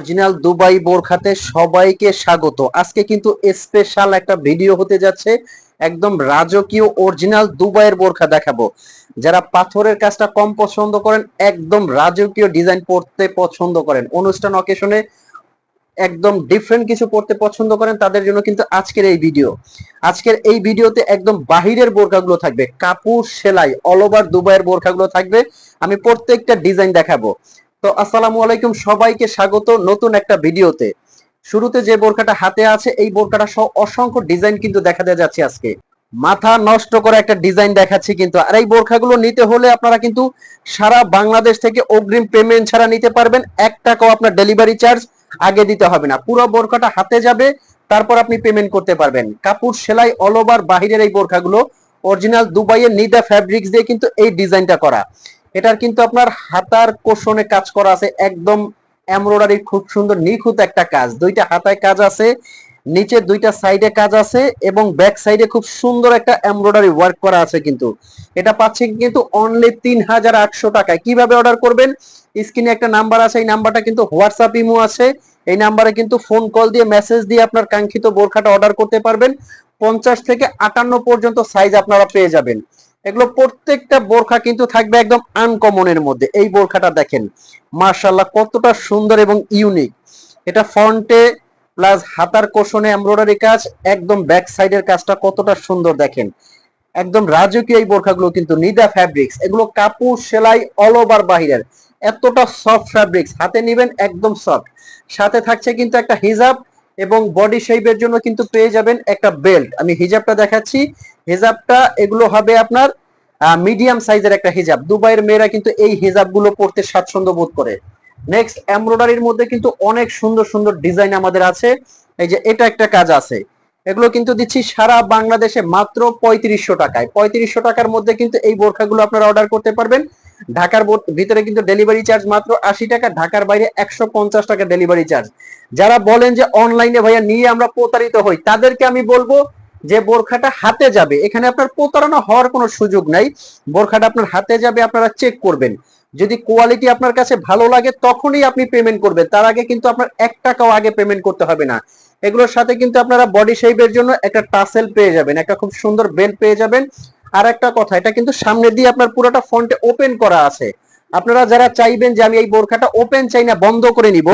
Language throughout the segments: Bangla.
অরিজিনাল দুবাই বোরখাতে সবাইকে স্বাগত। আজকে কিন্তু স্পেশাল একটা ভিডিও হতে যাচ্ছে, একদম রাজকীয় অরিজিনাল দুবাইয়ের বোরখা দেখাবো। যারা পাথরের কাজটা কম পছন্দ করেন, একদম রাজকীয় ডিজাইন পড়তে পছন্দ করেন। অনুষ্ঠান অকেশনে একদম ডিফারেন্ট কিছু পড়তে পছন্দ করেন, তাদের জন্য কিন্তু আজকের এই ভিডিও আজকের এই ভিডিওতে একদম বাহিরের বোরখাগুলো থাকবে। কাপড়, সেলাই অল ওভার দুবাইয়ের বোরখাগুলো থাকবে। আমি প্রত্যেকটা ডিজাইন দেখাবো। তো আসসালামু আলাইকুম, সবাইকে স্বাগত নতুন একটা ভিডিওতে। শুরুতে যে বোরকাটা হাতে আছে, এই বোরকাটা সহ অসংখ্য ডিজাইন কিন্তু দেখা দেওয়া যাচ্ছে আজকে। মাথা নষ্ট করে একটা ডিজাইন দেখাচ্ছি কিন্তু, আর এই বোরখাগুলো নিতে হলে আপনারা কিন্তু সারা বাংলাদেশ থেকে অগ্রিম পেমেন্ট ছাড়া নিতে পারবেন। এক টাকাও আপনার ডেলিভারি চার্জ আগে দিতে হবে না। পুরো বোরকাটা হাতে যাবে, তারপর আপনি পেমেন্ট করতে পারবেন। কাপড় সেলাই অল ওভার বাহিরের এই বোরখাগুলো, অরিজিনাল দুবাইয়ের নিদা ফ্যাব্রিক্স দিয়ে কিন্তু এই ডিজাইনটা করা। এটার কিন্তু আপনার হাতার কোষণে কাজ করা আছে, একদম এমব্রয়ডারি খুব সুন্দর নিখুঁত একটা কাজ। দুইটা হাতায় কাজ আছে, নিচে দুইটা সাইডে কাজ আছে এবং ব্যাক সাইডে খুব সুন্দর একটা এমব্রয়ডারি ওয়ার্ক করা আছে কিন্তু। এটা পাচ্ছেন কিন্তু অনলি তিন হাজার আটশো টাকায়। কীভাবে অর্ডার করবেন? স্ক্রিনে একটা নাম্বার আছে, এই নাম্বারটা কিন্তু হোয়াটসঅ্যাপ ইমো আছে। এই নাম্বারে কিন্তু ফোন কল দিয়ে মেসেজ দিয়ে আপনার কাঙ্ক্ষিত বোরখাটা অর্ডার করতে পারবেন। পঞ্চাশ থেকে আটান্ন পর্যন্ত সাইজ আপনারা পেয়ে যাবেন। এগুলো প্রত্যেকটা বোরখা কিন্তু থাকবে একদম আনকমনের মধ্যে। এই বোরখাটা দেখেন মার্শাল্লাহ কতটা সুন্দর এবং ইউনিক এটা ফ্রন্টে প্লাস হাতার কোষণে এমব্রয়ডারি কাজ, একদম ব্যাক সাইডের কাজটা কতটা সুন্দর দেখেন। একদম রাজকীয় এই বোরখাগুলো কিন্তু নিদা ফ্যাব্রিক্স এগুলো কাপড় সেলাই অল ওভার বাহিরের। এতটা সফট ফ্যাব্রিক্স হাতে নিবেন একদম সফট সাথে থাকছে কিন্তু একটা হিজাব এবং বডি শেপের জন্য কিন্তু পেয়ে যাবেন একটা বেল্ট আমি হিজাবটা দেখাচ্ছি। হিজাবটা, এগুলো হবে আপনার মিডিয়াম সাইজের একটা হিজাব। দুবাইয়ের মেয়েরা কিন্তু এই হিজাবগুলো পড়তে স্বাচ্ছন্দ্য বোধ করে। নেক্সট এমব্রয়ডারির মধ্যে কিন্তু অনেক সুন্দর সুন্দর ডিজাইন আমাদের আছে। এই যে, এটা একটা কাজ আছে। এগুলো কিন্তু দিচ্ছি সারা বাংলাদেশে মাত্র পঁয়ত্রিশশো টাকায়। পঁয়ত্রিশশো টাকার মধ্যে কিন্তু এই বোরখাগুলো আপনারা অর্ডার করতে পারবেন। ঢাকার ভিতরে কিন্তু ডেলিভারি চার্জ মাত্র আশি টাকা, ঢাকার বাইরে একশো পঞ্চাশ টাকা ডেলিভারি চার্জ যারা বলেন যে অনলাইনে ভাইয়া নিয়ে আমরা প্রতারিত হই, তাদেরকে আমি বলব যে বোরখাটা হাতে যাবে। এখানে আপনার প্রতারণা হওয়ার কোনো সুযোগ নাই। বোরখাটা আপনার হাতে যাবে, আপনারা চেক করবেন। যদি কোয়ালিটি আপনার কাছে ভালো লাগে, তখনই আপনি পেমেন্ট করবেন। তার আগে কিন্তু আপনার এক টাকাও আগে পেমেন্ট করতে হবে না। এগুলোর সাথে কিন্তু আপনারা বডি শেপের জন্য একটা টাসেল পেয়ে যাবেন, একটা খুব সুন্দর বেল্ট পেয়ে যাবেন। আর একটা কথা, এটা কিন্তু সামনে দিয়ে আপনার পুরোটা ফ্রন্টে ওপেন করা আছে। আপনারা যারা চাইবেন যে আমি এই বোরখাটা ওপেন চাই না, বন্ধ করে নিব,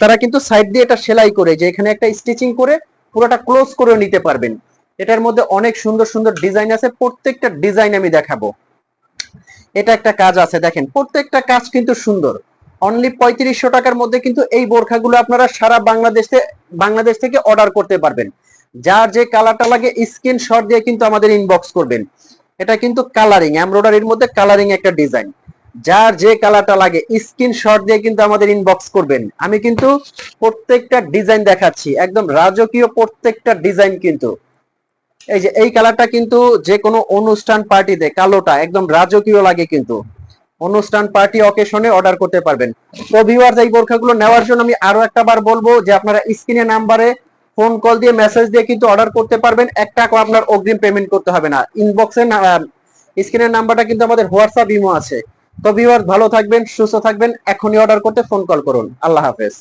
তারা কিন্তু সাইড দিয়ে এটা সেলাই করে, যে এখানে একটা স্টিচিং করে পুরোটা ক্লোজ করে নিতে পারবেন। এটার মধ্যে অনেক সুন্দর সুন্দর ডিজাইন আছে, প্রত্যেকটা ডিজাইন আমি দেখাবো। এটা একটা কাজ আছে, দেখেন, প্রত্যেকটা কাজ কিন্তু সুন্দর। অনলি পঁয়ত্রিশশো টাকার মধ্যে কিন্তু এই বোরখাগুলো আপনারা সারা বাংলাদেশে, বাংলাদেশ থেকে অর্ডার করতে পারবেন। যার যে কালারটা লাগে স্ক্রিন শট দিয়ে কিন্তু আমাদের ইনবক্স করবেন। এটা কিন্তু কালারিং এমব্রয়ডারির মধ্যে কালারিং একটা ডিজাইন যার যে কালারটা লাগে স্ক্রিন শট দিয়ে কিন্তু আমাদের ইনবক্স করবেন। আমি কিন্তু প্রত্যেকটা ডিজাইন দেখাচ্ছি, একদম রাজকীয় প্রত্যেকটা ডিজাইন কিন্তু। এই যে এই কালারটা কিন্তু যে কোনো অনুষ্ঠান পার্টিতে কালোটা, একদম রাজকীয় লাগে কিন্তু। অনুষ্ঠান পার্টি অকেশনে অর্ডার করতে পারবেন। তো ভিউয়ার্স এই বোরখাগুলো নেওয়ার জন্য আমি আরও একটা বার বলব যে আপনারা স্ক্রিনে নাম্বারে ফোন কল দিয়ে মেসেজ দিয়ে কিন্তু অর্ডার করতে পারবেন। এক টাকা আপনার অগ্রিম পেমেন্ট করতে হবে না। ইনবক্সে স্ক্রিনের নাম্বারটা কিন্তু আমাদের হোয়াটসঅ্যাপ ইমো আছে। তো ভিউয়ার্স ভালো থাকবেন, সুস্থ থাকবেন। এখনই অর্ডার করতে ফোন কল করুন। আল্লাহ হাফেজ।